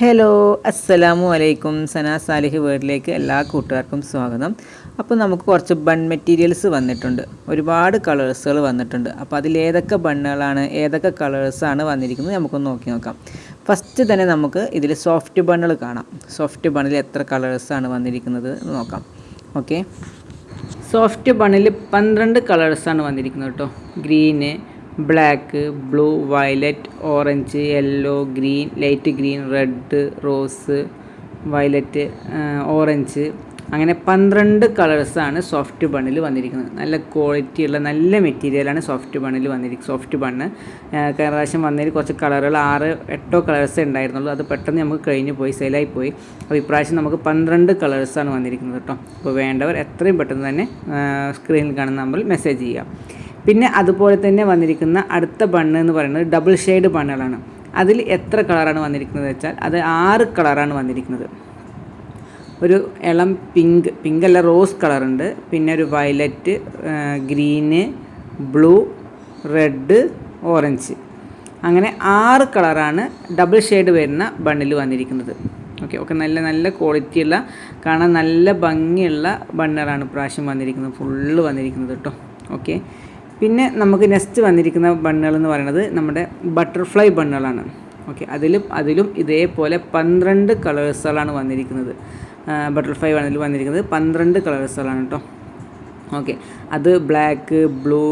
Hello അസ്സലാമു അലൈക്കും. സന Salih വേർഡിലേക്ക് എല്ലാ കൂട്ടുകാർക്കും സ്വാഗതം. അപ്പോൾ നമുക്ക് കുറച്ച് ബൺ മെറ്റീരിയൽസ് വന്നിട്ടുണ്ട്. ഒരുപാട് കളേഴ്സുകൾ വന്നിട്ടുണ്ട്. അപ്പോൾ അതിൽ ഏതൊക്കെ ബണ്ണുകളാണ് ഏതൊക്കെ കളേഴ്സാണ് വന്നിരിക്കുന്നത് നമുക്കൊന്ന് നോക്കി നോക്കാം. ഫസ്റ്റ് തന്നെ നമുക്ക് ഇതിൽ സോഫ്റ്റ് ബണ്ണുകൾ കാണാം. സോഫ്റ്റ് ബണ്ണിൽ എത്ര കളേഴ്സാണ് വന്നിരിക്കുന്നത് നോക്കാം. ഓക്കെ. സോഫ്റ്റ് ബണ്ണിൽ പന്ത്രണ്ട് കളേഴ്സാണ് വന്നിരിക്കുന്നത് കേട്ടോ. Green black blue violet orange yellow green light green red rose violet orange. അങ്ങനെ പന്ത്രണ്ട് കളേഴ്സാണ് സോഫ്റ്റ് ബണ്ണിൽ വന്നിരിക്കുന്നത്. നല്ല ക്വാളിറ്റിയുള്ള നല്ല മെറ്റീരിയലാണ് സോഫ്റ്റ് ബണ്ണിൽ വന്നിരിക്കുന്നത് സോഫ്റ്റ് ബണ്ണ്. കഴിഞ്ഞ പ്രാവശ്യം വന്നതിൽ കുറച്ച് കളറുകൾ ആറ് എട്ടോ കളേഴ്സ് ഉണ്ടായിരുന്നുള്ളൂ. അത് പെട്ടെന്ന് നമുക്ക് കഴിഞ്ഞ് പോയി സെയിലായി പോയി. അപ്പോൾ ഇപ്രാവശ്യം നമുക്ക് പന്ത്രണ്ട് കളേഴ്സാണ് വന്നിരിക്കുന്നത് കേട്ടോ. അപ്പോൾ വേണ്ടവർ എത്രയും പെട്ടെന്ന് തന്നെ സ്ക്രീനിൽ കാണുന്ന നമ്പറിൽ മെസ്സേജ് ചെയ്യാം. പിന്നെ അതുപോലെ തന്നെ വന്നിരിക്കുന്ന അടുത്ത ബണ്ണ് എന്ന് പറയുന്നത് ഡബിൾ ഷെയ്ഡ് ബണ്ണുകളാണ്. അതിൽ എത്ര കളറാണ് വന്നിരിക്കുന്നത് വെച്ചാൽ അത് ആറ് കളറാണ് വന്നിരിക്കുന്നത്. ഒരു ഇളം പിങ്ക് പിങ്ക് അല്ല റോസ് കളറുണ്ട് പിന്നെ ഒരു violet green blue red orange അങ്ങനെ ആറ് കളറാണ് ഡബിൾ ഷെയ്ഡ് വരുന്ന ബണ്ണിൽ വന്നിരിക്കുന്നത്. ഓക്കെ ഓക്കെ നല്ല നല്ല ക്വാളിറ്റിയുള്ള കാണാൻ നല്ല ഭംഗിയുള്ള ബണ്ണുകളാണ് പ്രാവശ്യം വന്നിരിക്കുന്നത്. ഫുള്ള് വന്നിരിക്കുന്നത് കേട്ടോ ഓക്കെ പിന്നെ നമുക്ക് നെക്സ്റ്റ് വന്നിരിക്കുന്ന ബണ്ണുകൾ എന്ന് പറയുന്നത് നമ്മുടെ ബട്ടർഫ്ലൈ ബണ്ണുകളാണ്. ഓക്കെ അതിലും അതിലും ഇതേപോലെ പന്ത്രണ്ട് കളേഴ്സുകളാണ് വന്നിരിക്കുന്നത്. ബട്ടർഫ്ലൈ ബണ്ണിൽ വന്നിരിക്കുന്നത് പന്ത്രണ്ട് കളേഴ്സുകളാണ് കേട്ടോ ഓക്കെ അത് black blue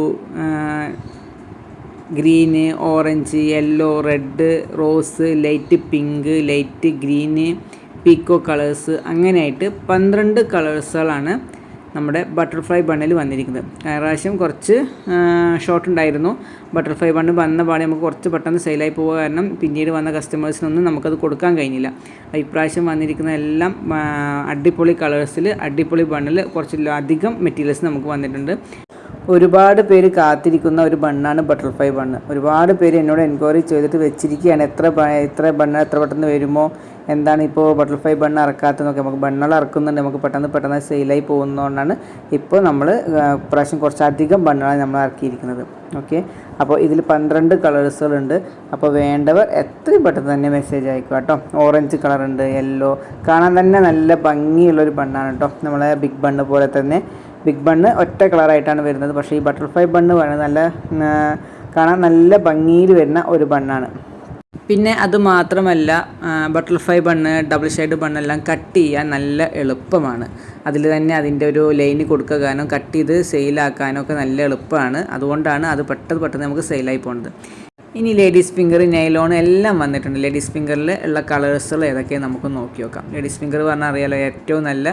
green orange yellow red rose light pink light green peacock colours അങ്ങനെയായിട്ട് പന്ത്രണ്ട് കളേഴ്സുകളാണ് നമ്മുടെ ബട്ടർഫ്ലൈ ബണ്ണിൽ വന്നിരിക്കുന്നത്. പ്രാവശ്യം കുറച്ച് ഷോർട്ട് ഉണ്ടായിരുന്നു. ബട്ടർഫ്ലൈ ബണ്ണ് വന്ന പാടെ നമുക്ക് കുറച്ച് പെട്ടെന്ന് സെയിലായി പോകുക കാരണം പിന്നീട് വന്ന കസ്റ്റമേഴ്സിനൊന്നും നമുക്കത് കൊടുക്കാൻ കഴിഞ്ഞില്ല. ഇപ്രാവശ്യം വന്നിരിക്കുന്ന എല്ലാം അടിപൊളി കളേഴ്സിൽ അടിപൊളി ബണ്ണിൽ കുറച്ച് അധികം മെറ്റീരിയൽസ് നമുക്ക് വന്നിട്ടുണ്ട്. ഒരുപാട് പേര് കാത്തിരിക്കുന്ന ഒരു ബണ്ണാണ് ബട്ടർഫ്ലൈ ബണ്ണ്. ഒരുപാട് പേര് എന്നോട് എൻക്വയറി ചെയ്തിട്ട് വെച്ചിരിക്കുകയാണ്. എത്ര എത്ര ബണ്ണ് എത്ര പെട്ടെന്ന് വരുമോ? എന്താണ് ഇപ്പോൾ ബട്ടർഫ്ലൈ ബണ്ണ് ഇറക്കാത്തതെന്നൊക്കെ നമുക്ക് ബണ്ണുകൾ ഇറക്കുന്നുണ്ട് നമുക്ക് പെട്ടെന്ന് പെട്ടെന്ന് സെയിലായി പോകുന്നതുകൊണ്ടാണ് ഇപ്പോൾ നമ്മൾ പ്രാവശ്യം കുറച്ചധികം ബണ്ണുകളാണ് നമ്മൾ ഇറക്കിയിരിക്കുന്നത് ഓക്കെ? അപ്പോൾ ഇതിൽ പന്ത്രണ്ട് കളേഴ്സുകളുണ്ട്. അപ്പോൾ വേണ്ടവർ എത്രയും പെട്ടെന്ന് തന്നെ മെസ്സേജ് അയക്കുക കേട്ടോ. ഓറഞ്ച് കളറുണ്ട് യെല്ലോ. കാണാൻ തന്നെ നല്ല ഭംഗിയുള്ളൊരു ബണ്ണാണ് കേട്ടോ. നമ്മളെ ബിഗ് ബണ്ണ് പോലെ തന്നെ. ബിഗ് ബണ്ണ് ഒറ്റ കളറായിട്ടാണ് വരുന്നത്. പക്ഷേ ഈ ബട്ടർഫ്ലൈ ബണ്ണ് പറയുന്നത് നല്ല കാണാൻ നല്ല ഭംഗിയിൽ വരുന്ന ഒരു ബണ്ണാണ് പിന്നെ അത് മാത്രമല്ല ബട്ടർഫ്ലൈ ബണ്ണ് ഡബിൾ ഷെയ്ഡ് ബണ്ണെല്ലാം കട്ട് ചെയ്യാൻ നല്ല എളുപ്പമാണ്. അതിൽ തന്നെ അതിന്റെ ഒരു ലൈന് കൊടുക്കാനോ കട്ട് ചെയ്ത് സെയിലാക്കാനോ ഒക്കെ നല്ല എളുപ്പമാണ്. അതുകൊണ്ടാണ് അത് പെട്ടെന്ന് പെട്ടെന്ന് നമുക്ക് സെയിലായി പോകുന്നത് ഇനി ലേഡീസ് ഫിംഗർ നൈലോൺ എല്ലാം വന്നിട്ടുണ്ട്. ലേഡീസ് ഫിംഗറിൽ ഉള്ള കളേഴ്സുകൾ ഏതൊക്കെയാണ് നമുക്ക് നോക്കി നോക്കാം. ലേഡീസ് ഫിംഗർ പറഞ്ഞാൽ അറിയാലോ ഏറ്റവും നല്ല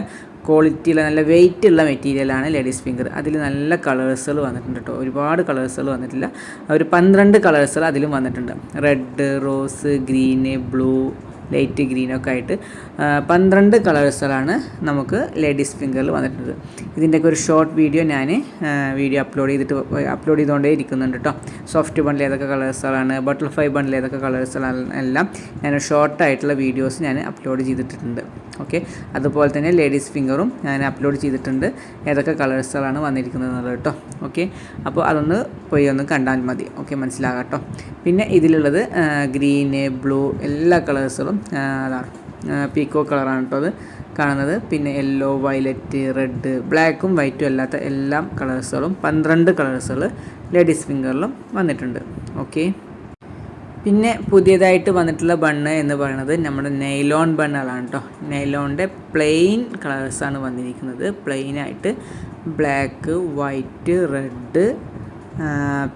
ക്വാളിറ്റിയുള്ള നല്ല വെയിറ്റ് ഉള്ള മെറ്റീരിയലാണ് ലേഡീസ് ഫിംഗർ. അതിൽ നല്ല കളേഴ്സുകൾ വന്നിട്ടുണ്ട് കേട്ടോ. ഒരുപാട് കളേഴ്സുകൾ വന്നിട്ടില്ല. ഒരു പന്ത്രണ്ട് കളേഴ്സുകൾ അതിലും വന്നിട്ടുണ്ട്. Red rose green blue light ഗ്രീനൊക്കെ ആയിട്ട് പന്ത്രണ്ട് കളേഴ്സുകളാണ് നമുക്ക് ലേഡീസ് ഫിംഗറിൽ വന്നിട്ടുള്ളത്. ഇതിന്റെയൊക്കെ ഒരു ഷോർട്ട് വീഡിയോ ഞാൻ വീഡിയോ അപ്ലോഡ് ചെയ്തിട്ട് അപ്ലോഡ് ചെയ്തുകൊണ്ടേ ഇരിക്കുന്നുണ്ട് കേട്ടോ സോഫ്റ്റ് ബണ്ടിൽ ഏതൊക്കെ കളേഴ്സുകളാണ് ബട്ടർഫ്ലൈ ബണ്ടിൽ ഏതൊക്കെ കളേഴ്സുകളാണ് എല്ലാം ഞാൻ ഷോർട്ടായിട്ടുള്ള വീഡിയോസ് ഞാൻ അപ്ലോഡ് ചെയ്തിട്ടുണ്ട് ഓക്കെ? അതുപോലെ തന്നെ ലേഡീസ് ഫിംഗറും ഞാൻ അപ്ലോഡ് ചെയ്തിട്ടുണ്ട്. ഏതൊക്കെ കളേഴ്സുകളാണ് വന്നിരിക്കുന്നത് എന്നുള്ളത് കേട്ടോ ഓക്കെ? അപ്പോൾ അതൊന്ന് പോയി ഒന്ന് കണ്ടാൽ മതി. ഓക്കെ? മനസ്സിലാകാം കേട്ടോ പിന്നെ ഇതിലുള്ളത് ഗ്രീന് ബ്ലൂ എല്ലാ കളേഴ്സുകളും അതാണ് പീക്കോ കളറാണ് കേട്ടോ അത് കാണുന്നത്. പിന്നെ യെല്ലോ വയലറ്റ് റെഡ് ബ്ലാക്കും വൈറ്റും അല്ലാത്ത എല്ലാ കളേഴ്സുകളും പന്ത്രണ്ട് കളേഴ്സുകൾ ലേഡീസ് ഫിംഗറിലും വന്നിട്ടുണ്ട്. ഓക്കെ. പിന്നെ പുതിയതായിട്ട് വന്നിട്ടുള്ള ബണ്ണ് എന്ന് പറയുന്നത് നമ്മുടെ നെയ്ലോൺ ബണ്ണുകളാണ് കേട്ടോ നെയ്ലോണിന്റെ പ്ലെയിൻ കളേഴ്സാണ് വന്നിരിക്കുന്നത്. പ്ലെയിനായിട്ട് ബ്ലാക്ക് വൈറ്റ് റെഡ്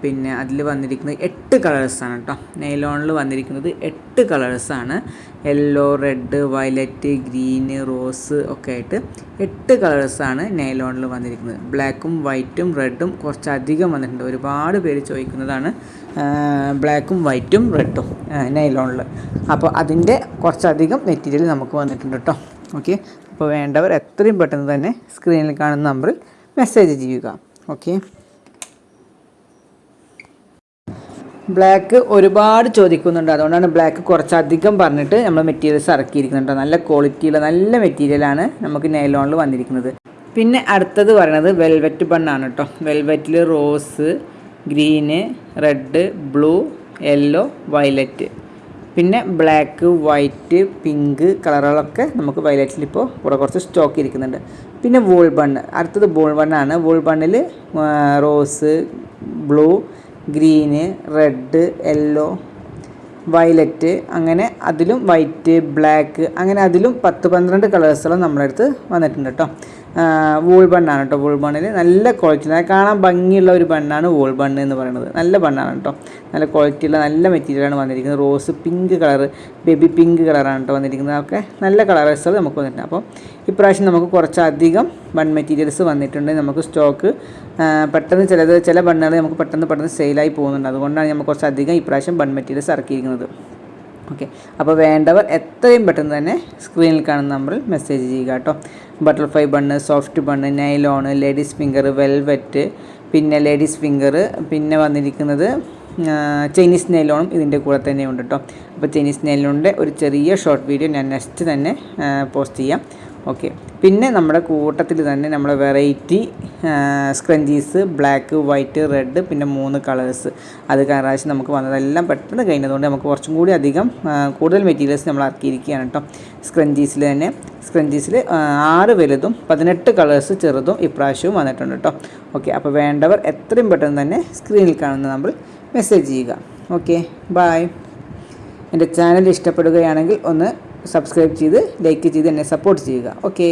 പിന്നെ അതിൽ വന്നിരിക്കുന്നത് എട്ട് കളേഴ്സാണ് കേട്ടോ നെയ്ലോണിൽ വന്നിരിക്കുന്നത് എട്ട് കളേഴ്സാണ്. Yellow red violet green rose ഒക്കെ ആയിട്ട് എട്ട് കളേഴ്സാണ് നെയ്ലോണിൽ വന്നിരിക്കുന്നത്. ബ്ലാക്കും വൈറ്റും റെഡും കുറച്ചധികം വന്നിട്ടുണ്ട്. ഒരുപാട് പേര് ചോദിക്കുന്നതാണ് ബ്ലാക്കും വൈറ്റും റെഡും നൈലോണിൽ അപ്പോൾ അതിന്റെ കുറച്ചധികം മെറ്റീരിയൽ നമുക്ക് വന്നിട്ടുണ്ട് കേട്ടോ ഓക്കെ? അപ്പോൾ വേണ്ടവർ എത്രയും പെട്ടെന്ന് തന്നെ സ്ക്രീനിൽ കാണുന്ന നമ്പറിൽ മെസ്സേജ് ചെയ്യുക. ഓക്കെ? ബ്ലാക്ക് ഒരുപാട് ചോദിക്കുന്നുണ്ട്. അതുകൊണ്ടാണ് ബ്ലാക്ക് കുറച്ചധികം പറഞ്ഞിട്ട് നമ്മൾ മെറ്റീരിയൽസ് ഇറക്കിയിരിക്കുന്നുണ്ട് നല്ല ക്വാളിറ്റിയുള്ള നല്ല മെറ്റീരിയലാണ് നമുക്ക് നൈലോണിൽ വന്നിരിക്കുന്നത്. പിന്നെ അടുത്തത് പറയണത് വെൽവെറ്റ് ബണ്ണാണ് കേട്ടോ വെൽവെറ്റിൽ rose green red blue yellow violet പിന്നെ ബ്ലാക്ക് വൈറ്റ് പിങ്ക് കളറുകളൊക്കെ നമുക്ക് വയലറ്റിൽ ഇപ്പോൾ ഇവിടെ കുറച്ച് സ്റ്റോക്ക് ഇരിക്കുന്നുണ്ട്. പിന്നെ വോൾ ബണ്ണ് അടുത്തത് വോൾ ബണ്ണാണ് wall ബണ്ണിൽ rose blue green red yellow violet അങ്ങനെ അതിലും വൈറ്റ് ബ്ലാക്ക് അങ്ങനെ അതിലും പത്ത് പന്ത്രണ്ട് കളേഴ്സോളം നമ്മുടെ അടുത്ത് വന്നിട്ടുണ്ട് കേട്ടോ. വൂൾ ബണ്ണാണ് കേട്ടോ വൂൾ ബണ്ണിൽ നല്ല ക്വാളിറ്റി കാണാൻ ഭംഗിയുള്ള ഒരു ബണ്ണാണ് വൂൾ ബണ്ണ് എന്ന് പറയുന്നത്. നല്ല ബണ്ണാണ് കേട്ടോ നല്ല ക്വാളിറ്റിയുള്ള നല്ല മെറ്റീരിയലാണ് വന്നിരിക്കുന്നത്. Rose pink colour baby pink കളറാണ് കേട്ടോ വന്നിരിക്കുന്നത്. ഒക്കെ നല്ല കളേഴ്സുകൾ നമുക്ക് വന്നിട്ടുണ്ട്. അപ്പോൾ ഇപ്രാവശ്യം നമുക്ക് കുറച്ചധികം ബൺ മെറ്റീരിയൽസ് വന്നിട്ടുണ്ട്. നമുക്ക് സ്റ്റോക്ക് പെട്ടെന്ന് ചിലത് ചില ബണ്ണുകൾ നമുക്ക് പെട്ടെന്ന് പെട്ടെന്ന് സെയിലായി പോകുന്നുണ്ട്. അതുകൊണ്ടാണ് നമുക്ക് കുറച്ചധികം ഇപ്രാവശ്യം ബൺ മെറ്റീരിയൽസ് ഇറക്കിയിരിക്കുന്നത്. ഓക്കെ അപ്പോൾ വേണ്ടവർ എത്രയും പെട്ടെന്ന് തന്നെ സ്ക്രീനിൽ കാണുന്ന നമ്പറിൽ മെസ്സേജ് ചെയ്യുക കേട്ടോ. Butterfly bun soft bun nylon ladies finger velvet പിന്നെ ലേഡീസ് ഫിംഗർ പിന്നെ വന്നിരിക്കുന്നത് ചൈനീസ് നെയിലോണും ഇതിന്റെ കൂടെ തന്നെ ഉണ്ട് കേട്ടോ. അപ്പോൾ ചൈനീസ് നെയിലോണിന്റെ ഒരു ചെറിയ ഷോർട്ട് വീഡിയോ ഞാൻ നെക്സ്റ്റ് തന്നെ പോസ്റ്റ് ചെയ്യാം. ഓക്കെ. പിന്നെ നമ്മുടെ കൂട്ടത്തിൽ തന്നെ നമ്മൾ variety scrunchies black white red പിന്നെ മൂന്ന് കളേഴ്സ്. അത് പ്രാവശ്യം നമുക്ക് വന്നതെല്ലാം പെട്ടെന്ന് കഴിഞ്ഞതുകൊണ്ട് നമുക്ക് കുറച്ചും കൂടി അധികം കൂടുതൽ മെറ്റീരിയൽസ് നമ്മൾ ഇറക്കിയിരിക്കുകയാണ് കേട്ടോ. സ്ക്രഞ്ചീസിൽ തന്നെ. സ്ക്രഞ്ചീസിൽ ആറ് വലുതും പതിനെട്ട് കളേഴ്സ് ചെറുതും ഇപ്രാവശ്യവും വന്നിട്ടുണ്ട് കേട്ടോ. ഓക്കെ. അപ്പോൾ വേണ്ടവർ എത്രയും പെട്ടെന്ന് തന്നെ സ്ക്രീനിൽ കാണുന്ന നമ്മൾ മെസ്സേജ് ചെയ്യുക. ഓക്കെ. ബായ് എന്റെ ചാനൽ ഇഷ്ടപ്പെടുകയാണെങ്കിൽ ഒന്ന് സബ്സ്ക്രൈബ് ചെയ്ത് ലൈക്ക് ചെയ്ത് എന്നെ സപ്പോർട്ട് ചെയ്യുക. ഓക്കെ